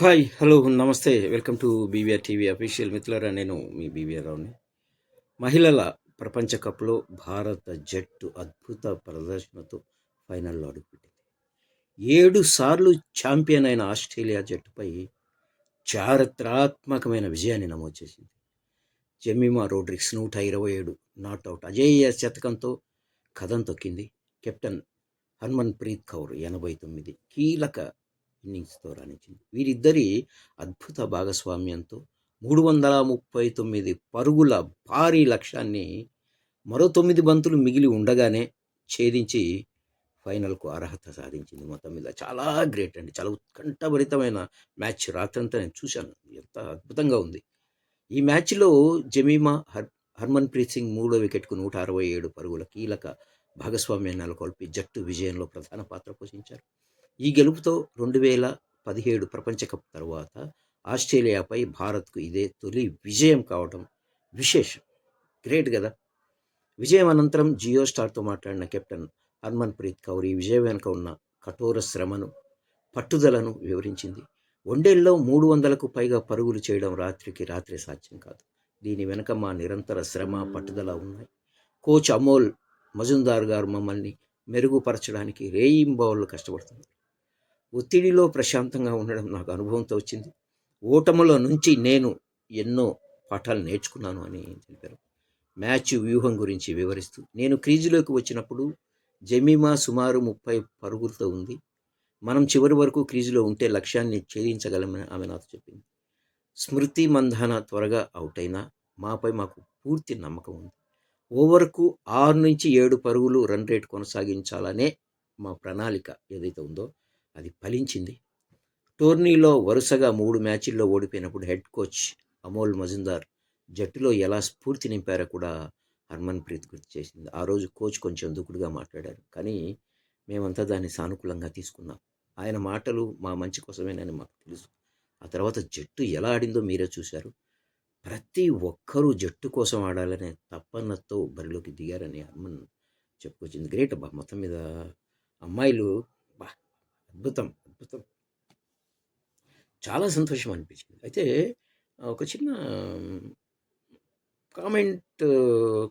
Hi hello నమస్తే. Welcome to BVR TV official మిత్రులరా నేను మీ బీవీఆర్ రావుని. మహిళల ప్రపంచ కప్లో భారత జట్టు అద్భుత ప్రదర్శనతో ఫైనల్లో అడుగుపెట్టింది. ఏడు సార్లు ఛాంపియన్ అయిన ఆస్ట్రేలియా జట్టుపై చారిత్రాత్మకమైన విజయాన్ని నమోదు చేసింది. జెమిమా రోడ్రిక్స్ నూట ఇరవై ఏడు నాట్అవుట్ అజేయ శతకంతో కథం తొక్కింది. కెప్టెన్ హన్మన్ ప్రీత్ కౌర్ ఎనభై తొమ్మిది. కీలక ఇన్నింగ్స్తో రాణించింది. వీరిద్దరి అద్భుత భాగస్వామ్యంతో మూడు వందల ముప్పై తొమ్మిది పరుగుల భారీ లక్ష్యాన్ని మరో తొమ్మిది బంతులు మిగిలి ఉండగానే ఛేదించి ఫైనల్కు అర్హత సాధించింది మొత్తం మీద. చాలా గ్రేట్ అండి. చాలా ఉత్కంఠభరితమైన మ్యాచ్ రాత్రంతా నేను చూశాను. ఎంత అద్భుతంగా ఉంది. ఈ మ్యాచ్లో జమీమా హర్ హర్మన్ప్రీత్ సింగ్ మూడో వికెట్కు నూట అరవై ఏడు పరుగుల కీలక భాగస్వామ్యాన్ని నెలకొల్పి జట్టు విజయంలో ప్రధాన పాత్ర పోషించారు. ఈ గెలుపుతో రెండు వేల పదిహేడు ప్రపంచకప్ తర్వాత ఆస్ట్రేలియాపై భారత్కు ఇదే తొలి విజయం కావడం విశేషం. గ్రేట్ కదా విజయం అనంతరం జియో స్టార్తో మాట్లాడిన కెప్టెన్ హర్మన్ ప్రీత్ కౌర్ ఈ విజయం వెనుక ఉన్న కఠోర శ్రమను పట్టుదలను వివరించింది. వన్డేల్లో మూడు వందలకు పైగా పరుగులు చేయడం రాత్రికి రాత్రి సాధ్యం కాదు. దీని వెనుక మా నిరంతర శ్రమ పట్టుదల ఉన్నాయి. కోచ్ అమోల్ మజుందార్ గారు మమ్మల్ని మెరుగుపరచడానికి రేయింబౌళ్ళు కష్టపడుతుంది ఒత్తిడిలో ప్రశాంతంగా ఉండడం నాకు అనుభవంతో వచ్చింది. ఓటములో నుంచి నేను ఎన్నో పాఠాలు నేర్చుకున్నాను అని తెలిపారు మ్యాచ్ వ్యూహం గురించి వివరిస్తూ నేను క్రీజులోకి వచ్చినప్పుడు జమీమా సుమారు ముప్పై పరుగులతో ఉంది. మనం చివరి వరకు క్రీజులో ఉంటే లక్ష్యాన్ని ఛేదించగలమని ఆమె నాతో చెప్పింది. స్మృతి మంధాన త్వరగా అవుట్ అయినా మాపై మాకు పూర్తి నమ్మకం ఉంది. ఓవర్కు ఆరు నుంచి ఏడు పరుగులు రన్ రేట్ కొనసాగించాలనే మా ప్రణాళిక ఏదైతే ఉందో అది ఫలించింది. టోర్నీలో వరుసగా మూడు మ్యాచ్ల్లో ఓడిపోయినప్పుడు హెడ్ కోచ్ అమోల్ మజుందార్ జట్టులో ఎలా స్ఫూర్తి నింపారో కూడా హర్మన్ ప్రీత్ గుర్తు చేసింది. ఆ రోజు కోచ్ కొంచెం దుకుడుగా మాట్లాడారు. కానీ మేమంతా దాన్ని సానుకూలంగా తీసుకున్నాం. ఆయన మాటలు మా మంచి కోసమేనని మాకు తెలుసు. ఆ తర్వాత జట్టు ఎలా ఆడిందో మీరే చూశారు. ప్రతి ఒక్కరూ జట్టు కోసం ఆడాలనే తప్పన్నతో బరిలోకి దిగారని హర్మన్ చెప్పుకొచ్చింది. గ్రేట్ అబ్బా! మొత్తం మీద అమ్మాయిలు బా అద్భుతం అద్భుతం. చాలా సంతోషం అనిపించింది. అయితే ఒక చిన్న కామెంట్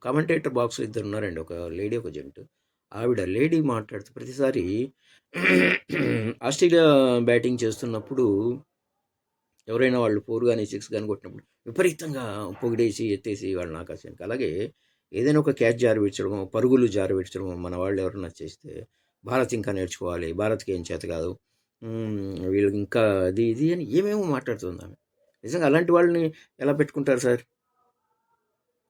కామెంటేటర్ బాక్స్ ఇద్దరు ఉన్నారండి. ఒక లేడీ ఒక జంట్. ఆవిడ లేడీ మాట్లాడుతూ ప్రతిసారి ఆస్ట్రేలియా బ్యాటింగ్ చేస్తున్నప్పుడు ఎవరైనా వాళ్ళు ఫోర్ కానీ సిక్స్ కానీ కొట్టినప్పుడు విపరీతంగా పొగిడేసి ఎత్తేసి వాళ్ళని ఆకాశానికి అలాగే ఏదైనా ఒక క్యాచ్ జారవిడ్చడమో పరుగులు జారవిడ్చడమో మన వాళ్ళు ఎవరైనా చేస్తే భారత్ ఇంకా నేర్చుకోవాలి భారత్కి ఏం చేత కాదు. వీళ్ళకి ఇంకా అది ఇది అని ఏమేమో మాట్లాడుతుంది ఆమె. నిజంగా అలాంటి వాళ్ళని ఎలా పెట్టుకుంటారు సార్?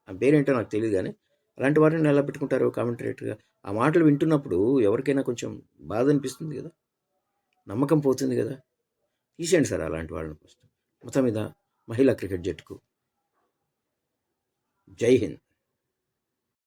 ఆ పేరేంటో నాకు తెలియదు కానీ అలాంటి వారిని ఎలా పెట్టుకుంటారు కామెంటరేటర్గా? ఆ మాటలు వింటున్నప్పుడు ఎవరికైనా కొంచెం బాధ అనిపిస్తుంది కదా? నమ్మకం పోతుంది కదా? తీసేయండి సార్ అలాంటి వాళ్ళని ఫస్ట్. మొత్తం మీద మహిళా క్రికెట్ జట్టుకు. జై హింద్.